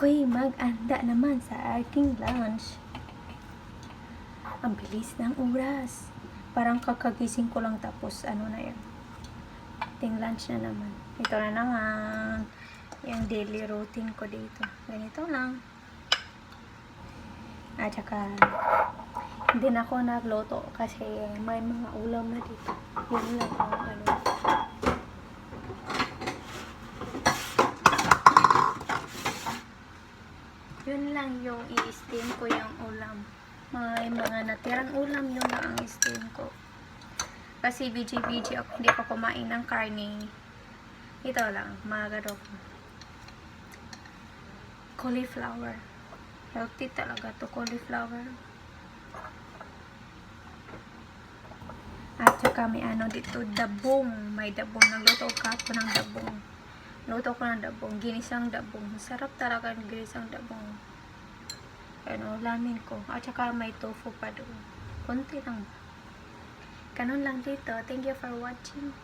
ako'y mag-anda naman sa aking lunch. Ang bilis ng oras. Parang kakagising ko lang tapos ano na yan. Ating lunch na naman. Ito na naman. Yung daily routine ko dito. Ganito lang. At saka, hindi na ako nagluto kasi may mga ulam na dito. Yun lang ang ano. Yun lang yung i-steam ko yung ulam. May mga natirang ulam yun lang ang steam ko. Kasi BG-BG ako, hindi ako kumain ng karne. Ito lang, mga ko. Cauliflower. Healthy talaga to cauliflower. At saka may ano dito, dabong. May dabong. Nagluto ka po ng dabong. Luto ko ng dabong. Ginisang dabong. Sarap talaga ng ginisang dabong. Ano, lamin ko. At saka may tofu pa doon. Kunti lang? Ganun lang dito. Thank you for watching.